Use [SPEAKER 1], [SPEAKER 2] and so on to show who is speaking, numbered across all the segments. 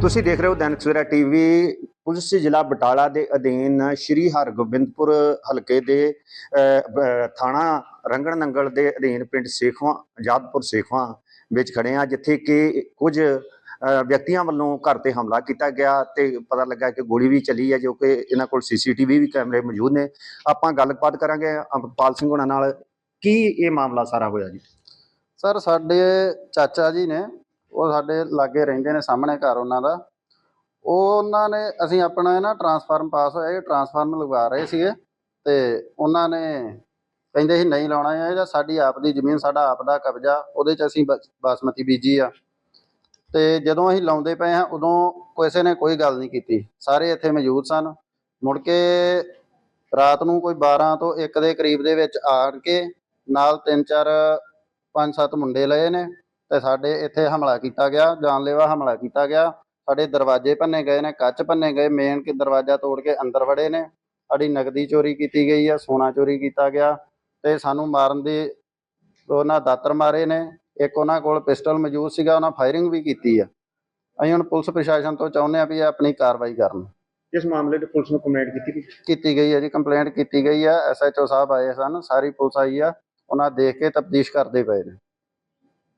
[SPEAKER 1] ਤੁਸੀਂ ਦੇਖ ਰਹੇ ਹੋ ਦੈਨਿਕ ਸਵੇਰਾ ਟੀਵੀ। ਪੁਲਿਸ ਜ਼ਿਲ੍ਹਾ ਬਟਾਲਾ ਦੇ ਅਧੀਨ ਸ਼੍ਰੀ ਹਰਗੋਬਿੰਦਪੁਰ ਹਲਕੇ ਦੇ ਥਾਣਾ ਰੰਗਣ ਨੰਗਲ ਦੇ ਅਧੀਨ ਪਿੰਡ ਸੇਖਵਾਂ, ਆਜ਼ਾਦਪੁਰ ਸੇਖਵਾਂ ਵਿੱਚ ਖੜੇ ਆ ਜਿੱਥੇ ਕਿ ਕੁਝ ਵਿਅਕਤੀਆਂ ਵੱਲੋਂ ਘਰ ਤੇ ਹਮਲਾ ਕੀਤਾ ਗਿਆ ਤੇ ਪਤਾ ਲੱਗਾ ਕਿ ਗੋਲੀ ਵੀ ਚੱਲੀ ਹੈ, ਜੋ ਕਿ ਇਹਨਾਂ ਕੋਲ ਸੀਸੀਟੀਵੀ ਵੀ ਕੈਮਰੇ ਮੌਜੂਦ ਨੇ। ਆਪਾਂ ਗੱਲਬਾਤ ਕਰਾਂਗੇ ਅੰਮ੍ਰਿਤਪਾਲ ਸਿੰਘ ਹੋਣਾ ਨਾਲ। ਕੀ ਇਹ ਮਾਮਲਾ ਸਾਰਾ ਹੋਇਆ ਜੀ?
[SPEAKER 2] ਸਰ, ਸਾਡੇ ਚਾਚਾ ਜੀ ਨੇ ਉਹ ਸਾਡੇ ਲਾਗੇ ਰਹਿੰਦੇ ਨੇ ਸਾਹਮਣੇ ਘਰ ਉਹਨਾਂ ਦਾ। ਉਹ ਉਹਨਾਂ ਨੇ, ਅਸੀਂ ਆਪਣਾ ਨਾ ਟਰਾਂਸਫਾਰਮ ਪਾਸ ਹੋਇਆ, ਇਹ ਟਰਾਂਸਫਾਰਮ ਲਗਵਾ ਰਹੇ ਸੀਗੇ ਤੇ ਉਹਨਾਂ ਨੇ ਕਹਿੰਦੇ ਸੀ, ਨਹੀਂ ਲਾਉਣਾ ਹੈ, ਜਾਂ ਸਾਡੀ ਆਪ ਦੀ ਜ਼ਮੀਨ, ਸਾਡਾ ਆਪ ਦਾ ਕਬਜ਼ਾ, ਉਹਦੇ 'ਚ ਅਸੀਂ ਬਸ- ਬਾਸਮਤੀ ਬੀਜੀ ਆ। ਤੇ ਜਦੋਂ ਅਸੀਂ ਲਾਉਂਦੇ ਪਏ ਹਾਂ, ਉਦੋਂ ਕਿਸੇ ਨੇ ਕੋਈ ਗੱਲ ਨਹੀਂ ਕੀਤੀ। ਸਾਰੇ ਇੱਥੇ ਮੌਜੂਦ ਸਨ। ਮੁੜ ਕੇ ਰਾਤ ਨੂੰ ਕੋਈ 12 ਤੋਂ 1 ਦੇ ਕਰੀਬ ਦੇ ਵਿੱਚ ਆਣ ਕੇ ਨਾਲ ਤਿੰਨ ਚਾਰ ਪੰਜ ਸੱਤ ਮੁੰਡੇ ਲਏ ਨੇ। ਤੇ ਸਾਡੇ ਇੱਥੇ ਹਮਲਾ ਕੀਤਾ ਗਿਆ ਜਾਨਲੇਵਾ ਹਮਲਾ ਕੀਤਾ ਗਿਆ। ਸਾਡੇ ਦਰਵਾਜ਼ੇ ਭੰਨੇ ਗਏ ਨੇ ਕੱਚ ਭੰਨੇ ਗਏ ਮੇਨ ਕਿ ਦਰਵਾਜ਼ਾ ਤੋੜ ਕੇ ਅੰਦਰ ਵੜੇ ਨੇ। ਸਾਡੀ ਨਗਦੀ ਚੋਰੀ ਕੀਤੀ ਗਈ ਆ ਸੋਨਾ ਚੋਰੀ ਕੀਤਾ ਗਿਆ ਤੇ ਸਾਨੂੰ ਮਾਰਨ ਦੀ ਉਹਨਾਂ ਦਾਤਰ ਮਾਰੇ ਨੇ। ਇੱਕ ਉਹਨਾਂ ਕੋਲ ਪਿਸਟਲ ਮੌਜੂਦ ਸੀਗਾ ਉਹਨਾਂ ਫਾਇਰਿੰਗ ਵੀ ਕੀਤੀ ਆ। ਅਸੀਂ ਹੁਣ ਪੁਲਿਸ ਪ੍ਰਸ਼ਾਸਨ ਤੋਂ ਚਾਹੁੰਦੇ ਆ ਵੀ ਇਹ ਆਪਣੀ ਕਾਰਵਾਈ ਕਰਨ।
[SPEAKER 1] ਇਸ ਮਾਮਲੇ ਤੇ ਪੁਲਿਸ ਨੂੰ ਕੰਪਲੇਂਟ ਕੀਤੀ
[SPEAKER 2] ਕੀਤੀ ਗਈ ਹੈ ਜੀ ਕੰਪਲੇਂਟ ਕੀਤੀ ਗਈ ਆ। ਐਸਐਚਓ ਸਾਹਿਬ ਆਏ ਸਨ ਸਾਰੀ ਪੁਲਿਸ ਆਈ ਆ। ਉਹਨਾਂ ਦੇਖ ਕੇ ਤਫਤੀਸ਼ ਕਰਦੇ ਪਏ ਨੇ।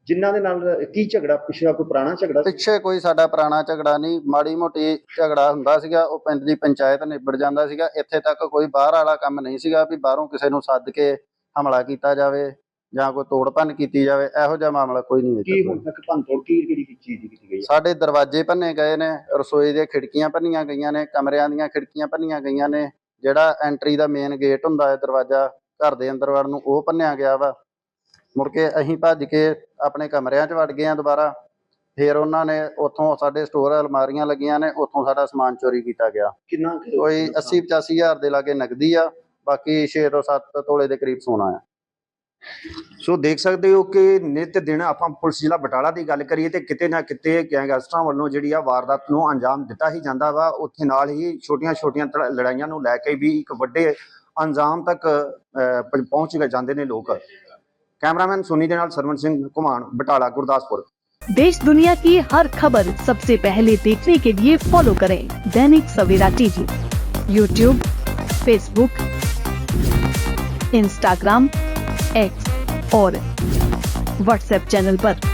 [SPEAKER 1] ਜਿਨ੍ਹਾਂ ਦੇ ਨਾਲ ਕੀ ਝਗੜਾ ਪਿਛਲਾ ਕੋਈ ਪੁਰਾਣਾ ਝਗੜਾ
[SPEAKER 2] ਪਿੱਛੇ ਕੋਈ ਸਾਡਾ ਪੁਰਾਣਾ ਝਗੜਾ ਨਹੀਂ ਮਾੜੀ ਮੋਟੀ ਝਗੜਾ ਹੁੰਦਾ ਸੀਗਾ ਉਹ ਪਿੰਡ ਦੀ ਪੰਚਾਇਤ ਨਿਬੜ ਜਾਂਦਾ ਸੀਗਾ ਇੱਥੇ ਤੱਕ ਕੋਈ ਬਾਹਰ ਵਾਲਾ ਕੰਮ ਨਹੀਂ ਸੀਗਾ ਵੀ ਬਾਹਰੋਂ ਕਿਸੇ ਨੂੰ ਸੱਦ ਕੇ ਹਮਲਾ ਕੀਤਾ ਜਾਵੇ ਜਾਂ ਕੋਈ ਤੋੜ ਭੰਨ ਕੀਤੀ ਜਾਵੇ ਇਹੋ ਜਿਹਾ ਮਾਮਲਾ ਕੋਈ ਨਹੀਂ
[SPEAKER 1] ਕੀ ਹੁਣ ਤੱਕ ਭੰਤੋੜ ਕੀ ਕਿਹੜੀ ਚੀਜ਼ ਦੀ ਕੀਤੀ ਗਈ ਹੈ?
[SPEAKER 2] ਸਾਡੇ ਦਰਵਾਜ਼ੇ ਭੰਨੇ ਗਏ ਨੇ ਰਸੋਈ ਦੀਆਂ ਖਿੜਕੀਆਂ ਭੰਨੀਆਂ ਗਈਆਂ ਨੇ ਕਮਰਿਆਂ ਦੀਆਂ ਖਿੜਕੀਆਂ ਭੰਨੀਆਂ ਗਈਆਂ ਨੇ ਜਿਹੜਾ ਐਂਟਰੀ ਦਾ ਮੇਨ ਗੇਟ ਹੁੰਦਾ ਹੈ ਦਰਵਾਜ਼ਾ ਘਰ ਦੇ ਅੰਦਰ ਵੜਨ ਨੂੰ ਉਹ ਭੰਨਿਆ ਗਿਆ ਵਾ। ਮੁੜ ਕੇ ਅਸੀਂ ਭੱਜ ਕੇ ਆਪਣੇ ਕਮਰਿਆਂ 'ਚ ਵੜ ਗਏ ਆ ਦੁਬਾਰਾ। ਫਿਰ ਉਹਨਾਂ ਨੇ ਉੱਥੋਂ ਸਾਡੇ ਸਟੋਰ ਅਲਮਾਰੀਆਂ ਲੱਗੀਆਂ ਨੇ ਉੱਥੋਂ ਸਾਡਾ ਸਮਾਨ ਚੋਰੀ ਕੀਤਾ ਗਿਆ।
[SPEAKER 1] ਕਿੰਨਾ ਕੁ
[SPEAKER 2] ਕੋਈ 80 85 ਹਜ਼ਾਰ ਦੇ ਲਾਗੇ ਨਗਦੀ ਆ ਬਾਕੀ 6 ਤੋਂ 7 ਤੋਲੇ ਦੇ ਕਰੀਬ ਸੋਨਾ ਆ।
[SPEAKER 1] ਸੋ ਦੇਖ ਸਕਦੇ ਹੋ ਕਿ ਨਿਤ ਦਿਨ ਆਪਾਂ ਪੁਲਿਸ ਜ਼ਿਲ੍ਹਾ ਬਟਾਲਾ ਦੀ ਗੱਲ ਕਰੀਏ ਤੇ ਕਿਤੇ ਨਾ ਕਿਤੇ ਗੈਂਗਸਟਰਾਂ ਵੱਲੋਂ ਜਿਹੜੀ ਆ ਵਾਰਦਾਤ ਨੂੰ ਅੰਜਾਮ ਦਿੱਤਾ ਹੀ ਜਾਂਦਾ ਵਾ। ਉੱਥੇ ਨਾਲ ਹੀ ਛੋਟੀਆਂ-ਛੋਟੀਆਂ ਲੜਾਈਆਂ ਨੂੰ ਲੈ ਕੇ ਵੀ ਇੱਕ ਵੱਡੇ ਅੰਜਾਮ ਤੱਕ ਪਹੁੰਚ ਜਾਂਦੇ ਨੇ ਲੋਕ। कैमरामैन सोनी के सरवण सिंह घुमान बटाला, गुरदासपुर।
[SPEAKER 3] देश दुनिया की हर खबर सबसे पहले देखने के लिए फॉलो करें Dainik Savera TV. YouTube Facebook Instagram X और व्हाट्सएप चैनल पर।